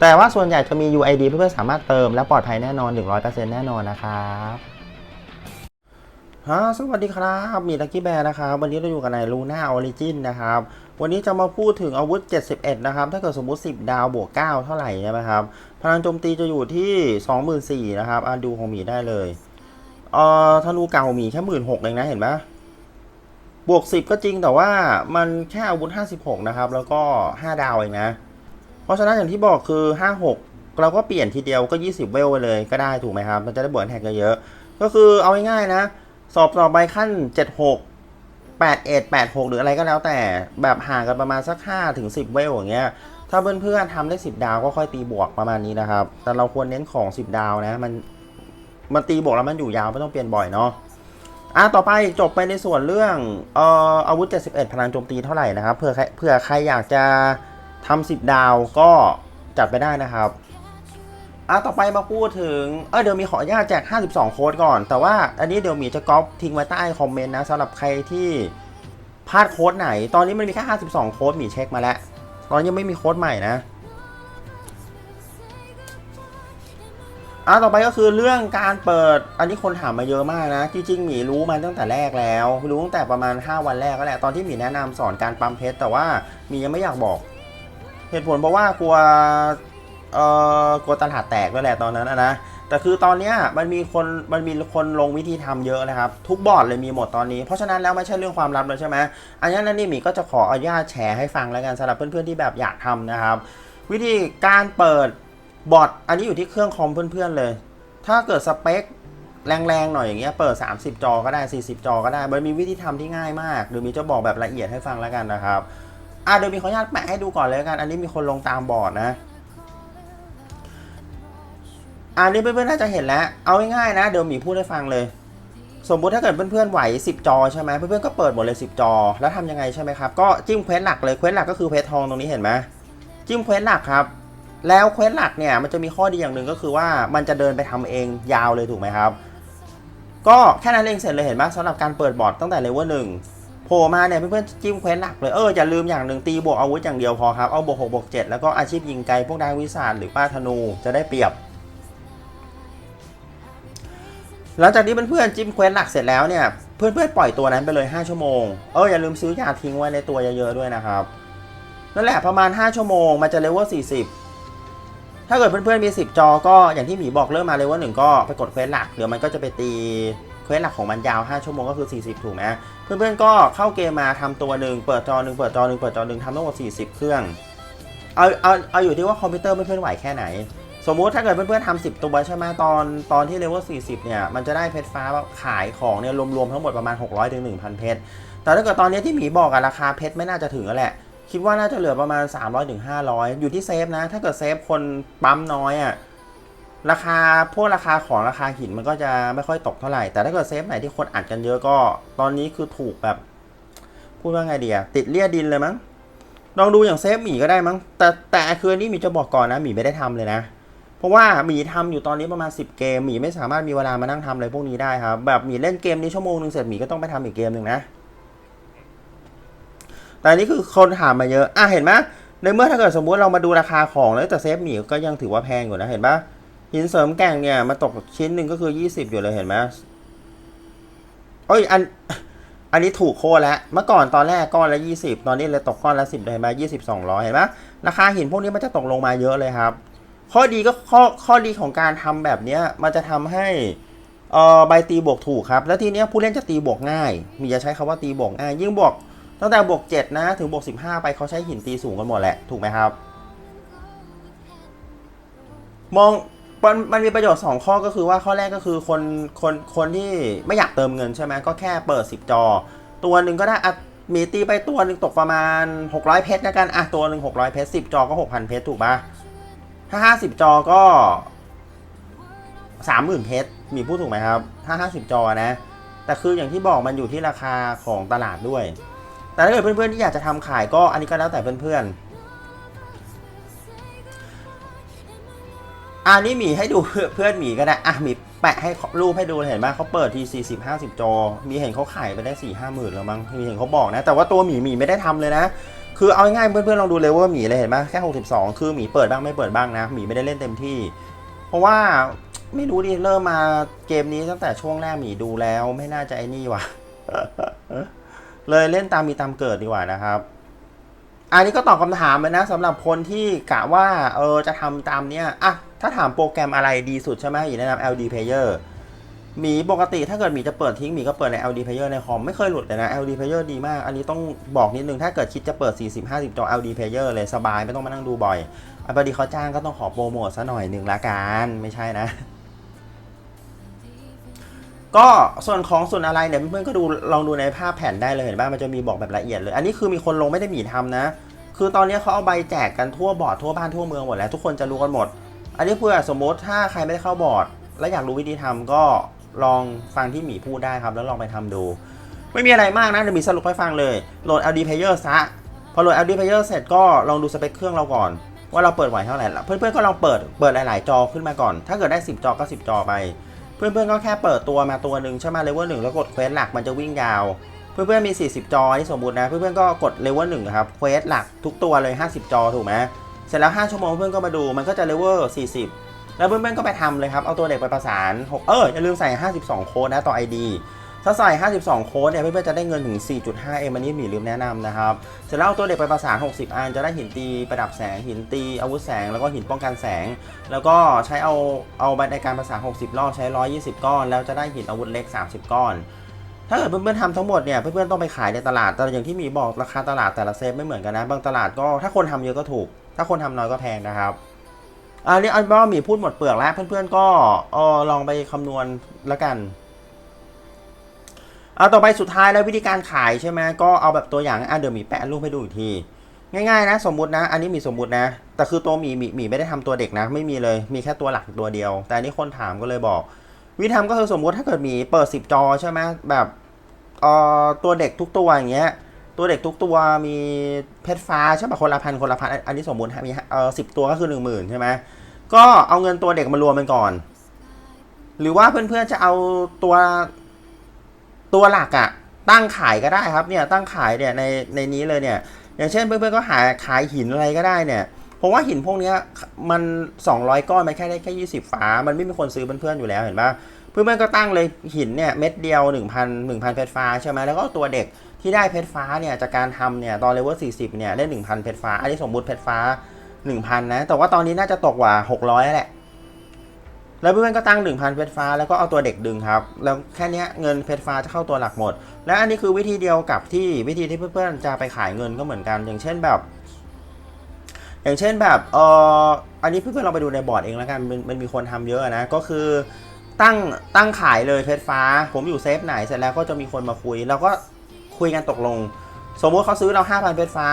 แต่ว่าส่วนใหญ่จะมี UID เพื่อนๆสามารถเติมและปลอดภัยแน่นอน 100%แน่นอนนะครับฮะสวัสดีครับ มีลักกี้แบร์นะครับ วันนี้เราอยู่กันในลูน่าออริจินนะครับ วันนี้จะมาพูดถึงอาวุธ 71 นะครับ ถ้าเกิดสมมุติ 10 ดาวบวก 9 เท่าไหร่ใช่ไหมครับ พลังโจมตีจะอยู่ที่ 24,000นะครับอะดูของหมีได้เลย เอ่อธนูเก่าหมีแค่16,000เองนะเห็นไหมบวก 10 ก็จริงแต่ว่ามันแค่อาวุธ 56 นะครับ แล้วก็ 5 ดาวเองนะ เพราะฉะนั้นอย่างที่บอกคือ 56 เราก็เปลี่ยนทีเดียวก็ 20 เวลไปเลยก็ได้ถูกไหมครับ มันจะได้บวกแท็กเยอะๆก็คือเอาง่ายๆนะ สอบต่อไปขั้น 76 81 86 หรืออะไรก็แล้วแต่แบบห่างกันประมาณสัก5ถึง10 เวลอย่างเงี้ยถ้าเพื่อนๆทำได้ 10 ดาวก็ค่อยตีบวกประมาณนี้นะครับ แต่เราควรเน้นของ 10 ดาวนะมันมันตีบวกแล้วมันอยู่ยาวไม่ต้องเปลี่ยนบ่อยเนาะอะต่อไปจบไปในส่วนเรื่องเอ่ออาวุธ 71 พลังโจมตีเท่าไหร่นะครับเผื่อใครเผื่อใครอยากจะ ทำ10ดาวก็จัดไปได้นะครับอะต่อไปมาพูดถึง เออเดี๋ยวมีขออนุญาตแจก 52 โค้ดก่อน แต่ว่าอันนี้เดี๋ยวมีจะก๊อปทิ้งไว้ใต้คอมเมนต์นะสำหรับใครที่พลาดโค้ดไหน ตอนนี้มันมีแค่ 52 โค้ดมีเช็คมาแล้ว ตอนนี้ยังไม่มีโค้ดใหม่นะอะต่อไปก็คือเรื่องการเปิด อันนี้คนถามมาเยอะมากนะ จริงๆหมีรู้มาตั้งแต่แรกแล้ว รู้ตั้งแต่ประมาณ 5 วันแรกก็แหละ ตอนที่หมีแนะนำสอนการปั๊มเพชร แต่ว่าหมียังไม่อยากบอก เหตุผลเพราะว่ากลัวเอ่อกลัวตลาดแตกด้วยแหละตอนนั้นนะแต่คือตอนเนี้ยมันมีคนมันมีคนลงวิธีทำเยอะนะครับ ทุกบอร์ดเลยมีหมดตอนนี้ เพราะฉะนั้นแล้วไม่ใช่เรื่องความลับแล้วใช่ไหมอันนี้นั่นนี่หมีก็จะขออนุญาตแชร์ให้ฟังแล้วกันสำหรับเพื่อนๆที่แบบอยากทำนะครับ วิธีการเปิดบอร์ดอันนี้อยู่ที่เครื่องคอมเพื่อนๆเลย ถ้าเกิดสเปคแรงๆหน่อยอย่างเงี้ยเปิด 30 จอก็ได้ 40 จอก็ได้มันมีวิธีทำที่ง่ายมากเดี๋ยมีจะบอกแบบละเอียดให้ฟังแล้วกันนะครับ อะเดี๋ยวมีขออนุญาตแปะให้ดูก่อนเลยกัน อันนี้มีคนลงตามบอร์ดนะอันนี้เพื่อนๆน่าจะเห็นแล้ว เอาง่ายๆนะ เดี๋ยวหมีพูดให้ฟังเลย สมมุติถ้าเกิดเพื่อนๆไหว 10 จอใช่ไหมเพื่อนๆก็เปิดหมดเลย 10 จอ แล้วทำยังไงใช่ไหมครับ ก็จิ้มเควสหลักเลย เควสหลักก็คือเควสทองตรงนี้เห็นไหมจิ้มเควสหลักครับ แล้วเควสหลักเนี่ยมันจะมีข้อดีอย่างหนึ่งก็คือว่ามันจะเดินไปทำเองยาวเลยถูกไหมครับ ก็แค่นั้นเองเสร็จเลยเห็นไหมสำหรับการเปิดบอร์ดตั้งแต่เลเวลหนึ่ง ล่มาเนี่ยเพื่อนๆจิ้มเควสหลักเลยเอออย่าลืมอย่างหนึ่งตีบวกอาวุธอย่างเดียวพอครับเอาบวกหกบวกเจ็ดแล้วก็อาชีพยิงไกลพวกดาวิสาหรือป้าธนูจะได้เปรียบหลังจากนี้เพื่อนๆจิ้มเควสหลักเสร็จแล้วเนี่ยเพื่อนๆปล่อยตัวนั้นไปเลย 5 ชั่วโมงเอออย่าลืมซื้อยาทิ้งไว้ในตัวเยอะๆด้วยนะครับนั่นแหละประมาณ 5 ชั่วโมงมันจะเลเวล40 ถ้าเกิดเพื่อนๆมี 10 จอก็อย่างที่หมีบอกเริ่มมาเลเวลหนึ่งก็ไปกดเควสหลักเดี๋ยวมันก็จะไปตีเควสหลักของมันยาว 5 ชั่วโมงก็คือ 40 ถูกไหม เพื่อนๆก็เข้าเกมมาทำตัวหนึ่งเปิดจอหนึ่งเปิดจอหนึ่งเปิดจอหนึ่งทำทั้งหมด40 เครื่อง เอาเอาเอาอยู่ที่ว่าคอมพิวเตอร์เพื่อนๆไหวแค่ไหน สมมุติถ้าเกิดเพื่อนๆทำ10ตัวใช่ไหมตอนตอนที่เลเวล40 เนี่ย มันจะได้เพชรฟ้าขายของเนี่ยรวมๆทั้งหมดประมาณ 600ถึง1,000 เพชร แต่ถ้าเกิดตอนนี้ที่หมีบอกอะราคาเพชรไม่น่าจะถึงแล้วแหละ คิดว่าน่าจะเหลือประมาณ 300ถึง500 อยู่ที่เซฟนะ ถ้าเกิดเซฟคนปั๊มน้อยอะ ราคาพวกราคาของราคาหินมันก็จะไม่ค่อยตกเท่าไหร่ แต่ถ้าเกิดเซฟไหนที่คนอัดกันเยอะก็ตอนนี้คือถูกแบบ พูดว่าไงเดีอะติดเลี่ยดินเลยมั้งลองดูอย่างเซฟหมีก็ได้มั้ง แต่แต่คืนนี้หมีจะบอกก่อนนะหมีไม่ได้ทำเลยนะ เพราะว่าหมีทำอยู่ตอนนี้ประมาณ 10 เกมหมีไม่สามารถมีเวลามานั่งทำอะไรพวกนี้ได้ครับ แบบหมีเล่นเกมนี้ชั่วโมงหนึ่งเสร็จหมีก็ต้องไปทำอีกเกมหนึ่งนะ แต่นนี้คือคนถามมาเยอะ อะเห็นไหมในเมื่อถ้าเกิดสมมุติเรามาดูราคาของแล้วแต่เซฟหมีก็ยังถือว่าแพงอยู่นะเห็นปะ หินเสริมแก่งเนี่ยมาตกชิ้นหนึ่งก็คือ 20 อยู่เลยเห็นไหมเอ้ยอันอันนี้ถูกโคตรแล้ว เมื่อก่อนตอนแรกก้อนละ 20 ตอนนี้เลยตกก้อนละ 10เลยเห็นไหม20 200 เห็นไหมราคาหินพวกนี้มันจะตกลงมาเยอะเลยครับ ข้อดีก็ข้อข้อดีของการทำแบบเนี้ยมันจะทำให้เอ่อใบตีบวกถูกครับ แล้วทีเนี้ยผู้เล่นจะตีบวกง่าย มีจะใช้คำว่าตีบวกง่าย ยิ่งบวกตั้งแต่บวก 7 นะ ถึงบวก 15 ไปเขาใช้หินตีสูงกันหมดแหละ ถูกไหมครับ มอง มันมันมีประโยชน์ 2 ข้อก็คือว่าข้อแรกก็คือคนคนคนที่ไม่อยากเติมเงินใช่ไหมก็แค่เปิด 10 จอ ตัวหนึ่งก็ได้อะมีตีไปตัวหนึ่งตกประมาณ 600 เพชรนะกันอะตัวหนึ่ง600 เพชร10 จอก็ 6,000 เพชรถูกปะถ้า 50 จอก็สามหมื่นเพชรมีพูดถูกไหมครับ ถ้าห้าสิบจอนะ แต่คืออย่างที่บอกมันอยู่ที่ราคาของตลาดด้วย แต่ถ้าเกิดเพื่อนๆที่อยากจะทำขายก็อันนี้ก็แล้วแต่เพื่อนๆ อันนี้หมีให้ดูเพื่อนหมีก็ได้อะหมีแปะให้รูปให้ดูเห็นไหมเขาเปิดทีสี่สิบห้าสิบจอ มีเห็นเขาขายไปได้สี่ห้าหมื่นแล้วมั้งมีเห็นเขาบอกนะ แต่ว่าตัวหมีหมีไม่ได้ทำเลยนะ คือเอาง่ายเพื่อนๆลองดูเลยว่าหมีเลยเห็นไหมแค่หกสิบสองคือหมีเปิดบ้างไม่เปิดบ้างนะหมีไม่ได้เล่นเต็มที่ เพราะว่าไม่รู้ดิเริ่มมาเกมนี้ตั้งแต่ช่วงแรกหมีดูแล้ว ไม่น่าจะไอ้นี่ว่ะเลยเล่นตามมีตามเกิดดีกว่านะครับ อันนี้ก็ตอบคำถามเลยนะสำหรับคนที่กะว่าเออจะทำตามเนี้ยอะถ้าถามโปรแกรมอะไรดีสุดใช่ไหมอีกแนะนำ LD Player หมีปกติถ้าเกิดหมีจะเปิดทิ้งหมีก็เปิดใน LD Player ในคอมไม่เคยหลุดเลยนะ LD Player ดีมาก อันนี้ต้องบอกนิดนึง ถ้าเกิดคิดจะเปิด 40-50 จอ LD Player เลยสบายไม่ต้องมานั่งดูบ่อยอันพอดีเขาจ้างก็ต้องขอโปรโมทซะหน่อยหนึ่งละกันไม่ใช่นะ ก็ส่วนของส่วนอะไรเนี่ยเพื่อนๆก็ดูลองดูในภาพแผ่นได้เลยเห็นป่ะมันจะมีบอกแบบละเอียดเลย อันนี้คือมีคนลงไม่ได้หมีทำนะ คือตอนนี้เขาเอาใบแจกกันทั่วบอร์ดทั่วบ้านทั่วเมืองหมดแล้วทุกคนจะรู้กันหมด อันนี้เพื่อสมมติถ้าใครไม่ได้เข้าบอร์ด แล้วอยากรู้วิธีทำก็ลองฟังที่หมีพูดได้ครับ แล้วลองไปทำดู ไม่มีอะไรมากนะเดี๋ยวมีสรุปให้ฟังเลยโหลด LD Player ซะพอโหลด LD Player เสร็จก็ลองดูสเปคเครื่องเราก่อน ว่าเราเปิดไหวเท่าไหร่ละเพื่อนๆก็ลองเปิดเปิดหลาย ๆ จอขึ้นมาก่อน ถ้าเกิดได้ 10 จอก็ 10 จอไป พื่อนๆก็แค่เปิดตัวมาตัวหนึ่งใช่ไหมเลเวลหนึ่งแล้วกดเควสหลักมันจะวิ่งยาว เพื่อนๆมี 40 จอที่สมบูรณ์นะเพื่อนๆก็กดเลเวลหนึ่งครับเควสหลักทุกตัวเลย 50 จอถูกไหมเสร็จแล้ว 5 ชั่วโมงเพื่อนก็มาดูมันก็จะเลเวล40 แล้วเพื่อนๆก็ไปทำเลยครับเอาตัวเด็กไปประสาน 6 เอออย่าลืมใส่ 52 โค้ดนะต่อ ID ถ้าใส่ 52 โค้ดเนี่ยเพื่อนๆจะได้เงินถึง 4.5เอมันนี้หมีลืมแนะนำนะครับเสร็จแล้วเอาตัวเด็กไปประสาน 60 อันจะได้หินตีประดับแสง หินตีอาวุธแสง แล้วก็หินป้องกันแสง แล้วก็ใช้เอาเอาบันในการประสาน 60 รอบใช้ 120 ก้อน แล้วจะได้หินอาวุธเล็ก 30 ก้อนถ้าเกิดเพื่อนๆทำทั้งหมดเนี่ยเพื่อนๆต้องไปขายในตลาดแต่อย่างที่หมีบอกราคาตลาดแต่ละเซฟไม่เหมือนกันนะ บางตลาดก็ถ้าคนทำเยอะก็ถูก ถ้าคนทำน้อยก็แพงนะครับอันนี้อันว่าหมีพูดหมดเปลือกแล้วเพื่อนๆก็ออลองไปคำนวณแล้วกัน เอาต่อไปสุดท้ายแล้ววิธีการขายใช่ไหมก็เอาแบบตัวอย่างอะเดี๋ยวมีแปะรูปให้ดูอีกที ง่ายๆนะ สมมตินะ อันนี้มีสมมตินะ แต่คือตัวหมีหมีมีไม่ได้ทำตัวเด็กนะ ไม่มีเลยมีแค่ตัวหลักตัวเดียว แต่อันนี้คนถามก็เลยบอก วิธีทำก็คือสมมติถ้าเกิดมีเปิด 10 จอใช่ไหมแบบเอ่อตัวเด็กทุกตัวอย่างเงี้ยตัวเด็กทุกตัวมีเพชรฟ้าใช่ป่ะคนละพันคนละพันอันนี้สมมติมีเอ่อสิบตัวก็คือหนึ่งหมื่นใช่ไหมก็เอาเงินตัวเด็กมารวมกันก่อน หรือว่าเพื่อนๆจะเอาตัว ตัวหลักอะตั้งขายก็ได้ครับเนี่ยตั้งขายเนี่ยในในนี้เลยเนี่ย อย่างเช่นเพื่อนๆก็หาขายหินอะไรก็ได้เนี่ยผมว่าหินพวกนี้มัน 200 ก้อนมันแค่ได้แค่ 20 ฝา มันไม่มีคนซื้อเพื่อนๆอยู่แล้วเห็นปะเพื่อนๆก็ตั้งเลยหินเนี่ยเม็ดเดียว 1,000 1,000 เพชรฟ้าใช่ไหมแล้วก็ตัวเด็กที่ได้เพชรฟ้าเนี่ยจากการทำเนี่ยตอนเลเวล40 เนี่ยได้ 1,000 เพชรฟ้า อันนี้สมมุติเพชรฟ้า 1,000 นะ แต่ว่าตอนนี้น่าจะตกกว่า 600 แหละ แล้วเพื่อนๆก็ตั้ง 1,000 เพชรฟ้าแล้วก็เอาตัวเด็กดึงครับ แล้วแค่นี้เงินเพชรฟ้าจะเข้าตัวหลักหมด และอันนี้คือวิธีเดียวกับที่วิธีที่เพื่อนๆจะไปขายเงินก็เหมือนกัน อย่างเช่นแบบ อย่างเช่นแบบเอออันนี้เพื่อนๆเราไปดูในบอร์ดเองแล้วกันมันมันมีคนทำเยอะนะก็คือตั้งตั้งขายเลยเพชรฟ้า ผมอยู่เซฟไหนเสร็จแล้วก็จะมีคนมาคุย แล้วก็คุยกันตกลง สมมุติเขาซื้อเรา5,000เพชรฟ้า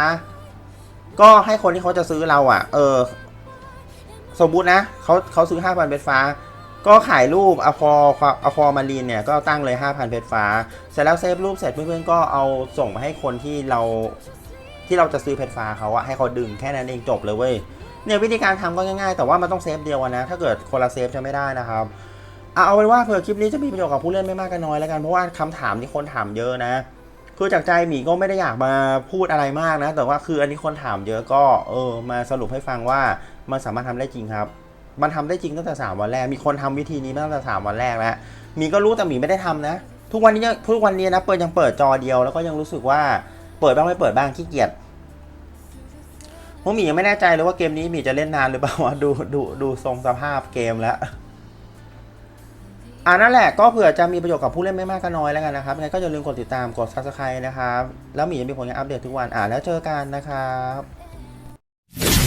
ก็ให้คนที่เขาจะซื้อเราอะ เออ สมมุตินะเขาเขาซื้อ 5,000 เพชรฟ้า ก็ขายรูปอพออพอมารีนเนี่ยก็ตั้งเลย 5,000 เพชรฟ้า เสร็จแล้วเซฟรูปเสร็จเพื่อนๆก็เอาส่งไปให้คนที่เราที่เราจะซื้อเพชรฟ้าเขาอะให้เขาดึงแค่นั้นเองจบเลยเว้ยเนี่ยวิธีการทำก็ง่ายๆ แต่ว่ามันต้องเซฟเดียวนะ ถ้าเกิดคนละเซฟจะไม่ได้นะครับเอาเป็นว่าเผื่อคลิปนี้จะมีประโยชน์กับผู้เล่นไม่มากก็น้อยแล้วกันเพราะว่าคำถามที่คนถามเยอะนะ คือจากใจหมีก็ไม่ได้อยากมาพูดอะไรมากนะ แต่ว่าคืออันนี้คนถามเยอะก็เออมาสรุปให้ฟังว่ามันสามารถทำได้จริงครับ มันทำได้จริงตั้งแต่ 3 วันแรก มีคนทำวิธีนี้ตั้งแต่ 3 วันแรกแล้วหมีก็รู้แต่หมีไม่ได้ทำนะ ทุกวันนี้ทุกวันนี้นะเปิดยังเปิดจอเดียวแล้วก็ยังรู้สึกว่าเปิดบ้างไม่เปิดบ้างขี้เกียจพราะหมียังไม่แน่ใจเลยว่าเกมนี้หมีจะเล่นนานหรือเปล่าดูดูดูทรงสภาพเกมแล้ว อ่านั่นแหละก็เผื่อจะมีประโยชน์กับผู้เล่นไม่มากก็น้อยแล้วกันนะครับงั้นก็อย่าลืมกดติดตามกด subscribe นะครับ แล้วหมีจะมีผลงานอัปเดตทุกวันอ่าแล้วเจอกันนะครับ